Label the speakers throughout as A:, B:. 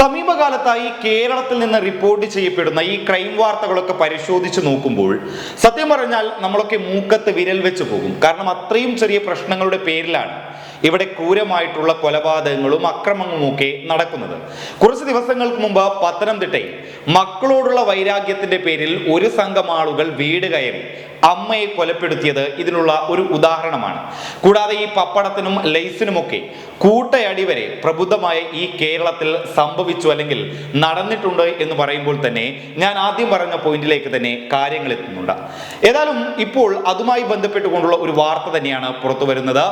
A: സമീപകാലത്തായി കേരളത്തിൽ നിന്ന് റിപ്പോർട്ട് ചെയ്യപ്പെടുന്ന ഈ ക്രൈം വാർത്തകളൊക്കെ പരിശോധിച്ച് നോക്കുമ്പോൾ സത്യം പറഞ്ഞാൽ നമ്മളൊക്കെ മൂക്കത്ത് വിരൽ വെച്ച് പോകും. കാരണം അത്രയും ചെറിയ പ്രശ്നങ്ങളുടെ പേരിലാണ്. ഇവിടെ ക്രൂരമായിട്ടുള്ള കൊലപാതകങ്ങളും അക്രമങ്ങളും ഒക്കെ നടക്കുന്നത്. കുറച്ച് ദിവസങ്ങൾക്ക് മുമ്പ് പത്തനംതിട്ടയിൽ മക്കളോടുള്ള വൈരാഗ്യത്തിന്റെ പേരിൽ ഒരു സംഘം ആളുകൾ വീട് കയറി അമ്മയെ കൊലപ്പെടുത്തിയത് ഇതിനുള്ള ഒരു ഉദാഹരണമാണ്. കൂടാതെ ഈ പപ്പടത്തിനും ലൈസിനുമൊക്കെ കൂട്ടയടി വരെ പ്രബുദ്ധമായ ഈ കേരളത്തിൽ സംഭവിച്ചു അല്ലെങ്കിൽ നടന്നിട്ടുണ്ട് എന്ന് പറയുമ്പോൾ തന്നെ ഞാൻ ആദ്യം പറഞ്ഞ പോയിന്റിലേക്ക് തന്നെ കാര്യങ്ങൾ എത്തുന്നുണ്ട്. ഏതായാലും ഇപ്പോൾ അതുമായി ബന്ധപ്പെട്ടുകൊണ്ടുള്ള ഒരു വാർത്ത തന്നെയാണ് പുറത്തു വരുന്നത്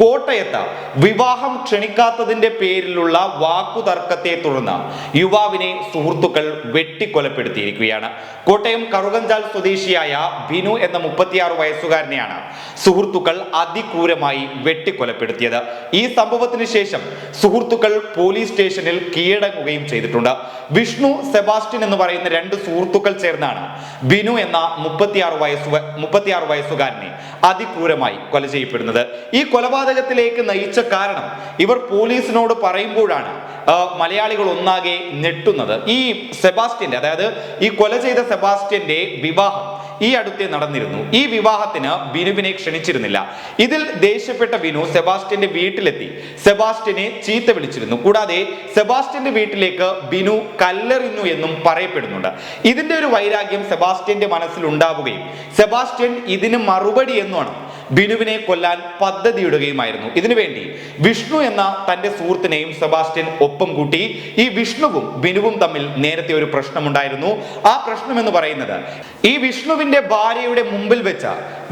A: കോട്ടയത്ത് വിവാഹം ക്ഷണിക്കാത്തതിന്റെ പേരിലുള്ള വാക്കുതർക്കത്തെ തുടർന്ന് യുവാവിനെ സുഹൃത്തുക്കൾ വെട്ടിക്കൊലപ്പെടുത്തിയിരിക്കുകയാണ്. കോട്ടയം കറുകഞ്ചാൽ സ്വദേശിയായ ബിനു എന്ന മുപ്പത്തിയാറ് വയസ്സുകാരനെയാണ് സുഹൃത്തുക്കൾ അതിക്രൂരമായി വെട്ടിക്കൊലപ്പെടുത്തിയത്. ഈ സംഭവത്തിന് ശേഷം സുഹൃത്തുക്കൾ പോലീസ് സ്റ്റേഷനിൽ കീഴടങ്ങുകയും ചെയ്തിട്ടുണ്ട്. വിഷ്ണു സെബാസ്റ്റ്യൻ എന്ന് പറയുന്ന രണ്ട് സുഹൃത്തുക്കൾ ചേർന്നാണ് ബിനു എന്ന മുപ്പത്തിയാറ് വയസ്സുകാരനെ അതിക്രൂരമായി കൊല ചെയ്യപ്പെടുന്നത്. ഈ കൊലപാതകത്തിലേക്ക് നയിച്ച കാരണം ഇവർ പോലീസിനോട് പറയുമ്പോഴാണ് മലയാളികൾ ഒന്നാകെ ഞെട്ടുന്നത്. ഈ സെബാസ്റ്റ്യന്റെ അതായത് ഈ കൊല ചെയ്ത സെബാസ്റ്റ്യന്റെ വിവാഹം ഈ അടുത്തേ നടന്നിരുന്നു. ഈ വിവാഹത്തിന് ബിനുവിനെ ക്ഷണിച്ചിരുന്നില്ല. ഇതിൽ ദേഷ്യപ്പെട്ട ബിനു സെബാസ്റ്റ്യന്റെ വീട്ടിലെത്തി. സെബാസ്റ്റ്യനെ ചീത്ത വിളിച്ചിരുന്നു. കൂടാതെ സെബാസ്റ്റ്യന്റെ വീട്ടിലേക്ക് ബിനു കല്ലെറിഞ്ഞു എന്നും പറയപ്പെടുന്നുണ്ട്. ഇതിന്റെ ഒരു വൈരാഗ്യം സെബാസ്റ്റ്യന്റെ മനസ്സിൽ ഉണ്ടാവുകയും സെബാസ്റ്റ്യൻ ഇതിന് മറുപടി എന്നുമാണ് ബിനുവിനെ കൊല്ലാൻ പദ്ധതിയിടുകയുമായിരുന്നു. ഇതിനുവേണ്ടി വിഷ്ണു എന്ന തന്റെ സുഹൃത്തിനെയും സെബാസ്റ്റ്യൻ ഒപ്പം കൂട്ടി ഈ വിഷ്ണുവും ബിനുവും തമ്മിൽ നേരത്തെ ഒരു പ്രശ്നമുണ്ടായിരുന്നു. ആ പ്രശ്നം എന്ന് പറയുന്നത് ഈ വിഷ്ണുവിന്റെ ഭാര്യയുടെ മുമ്പിൽ വെച്ച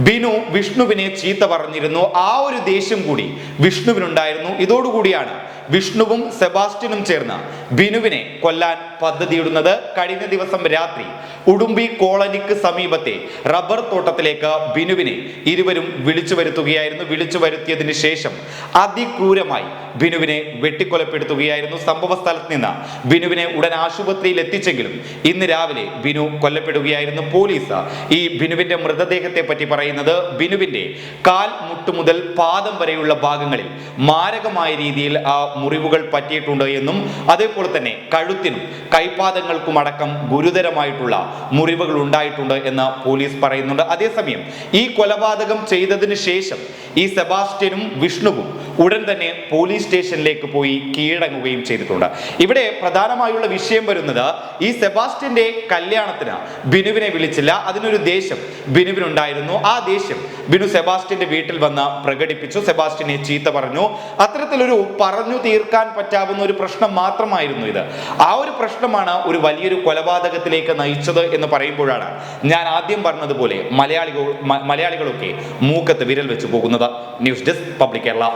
A: ബിനു വിഷ്ണുവിനെ ചീത്ത പറഞ്ഞിരുന്നു. ആ ഒരു ദേഷ്യം കൂടി വിഷ്ണുവിനുണ്ടായിരുന്നു. ഇതോടുകൂടിയാണ് വിഷ്ണുവും സെബാസ്റ്റ്യനും ചേർന്ന് ബിനുവിനെ കൊല്ലാൻ പദ്ധതിയിടുന്നത് കഴിഞ്ഞ ദിവസം രാത്രി ഉടുമ്പി കോളനിക്ക് സമീപത്തെ റബ്ബർ തോട്ടത്തിലേക്ക് ബിനുവിനെ ഇരുവരും വിളിച്ചു വരുത്തുകയായിരുന്നു. വിളിച്ചു വരുത്തിയതിന് ശേഷം അതിക്രൂരമായി ബിനുവിനെ വെട്ടിക്കൊലപ്പെടുത്തുകയായിരുന്നു. സംഭവ സ്ഥലത്ത് നിന്ന് ബിനുവിനെ ഉടൻ ആശുപത്രിയിൽ എത്തിച്ചെങ്കിലും ഇന്ന് രാവിലെ ബിനു കൊല്ലപ്പെടുകയായിരുന്നു. പോലീസ് ഈ ബിനുവിന്റെ മൃതദേഹത്തെ പറ്റി പറയുന്നത് ബിനുവിന്റെ കാൽ മുട്ടു മുതൽ പാദം വരെയുള്ള ഭാഗങ്ങളിൽ മാരകമായ രീതിയിൽ ആ മുറിവുകൾ പറ്റിയിട്ടുണ്ട് എന്നും അതേപോലെ തന്നെ കഴുത്തിനും കൈപാദങ്ങൾക്കും അടക്കം ഗുരുതരമായിട്ടുള്ള മുറിവുകൾ ഉണ്ടായിട്ടുണ്ട് എന്ന് പോലീസ് പറയുന്നുണ്ട്. അതേസമയം ഈ കൊലപാതകം ചെയ്തതിന് ശേഷം ഈ സെബാസ്റ്റ്യനും വിഷ്ണുവും ഉടൻ തന്നെ പോലീസ് സ്റ്റേഷനിലേക്ക് പോയി കീഴടങ്ങുകയും ചെയ്തിട്ടുണ്ട്. ഇവിടെ പ്രധാനമായുള്ള വിഷയം വരുന്നത് ഈ സെബാസ്റ്റ്യന്റെ കല്യാണത്തിന് ബിനുവിനെ വിളിച്ചില്ല. അതിനൊരു ദേഷ്യം ബിനുവിനുണ്ടായിരുന്നു. ആ ദേഷ്യം ബിനു സെബാസ്റ്റ്യന്റെ വീട്ടിൽ വന്ന് പ്രകടിപ്പിച്ചു. സെബാസ്റ്റ്യനെ ചീത്ത പറഞ്ഞു. അത്തരത്തിലൊരു പറഞ്ഞു തീർക്കാൻ പറ്റാവുന്ന ഒരു പ്രശ്നം മാത്രമായിരുന്നു ഇത്. ആ ഒരു പ്രശ്നമാണ് ഒരു വലിയൊരു കൊലപാതകത്തിലേക്ക് നയിച്ചത് എന്ന് പറയുമ്പോഴാണ് ഞാൻ ആദ്യം പറഞ്ഞതുപോലെ മലയാളികൾ മലയാളികളൊക്കെ മൂക്കത്ത് വിരൽ വെച്ച് പോകുന്നത്. News desk public Kerala.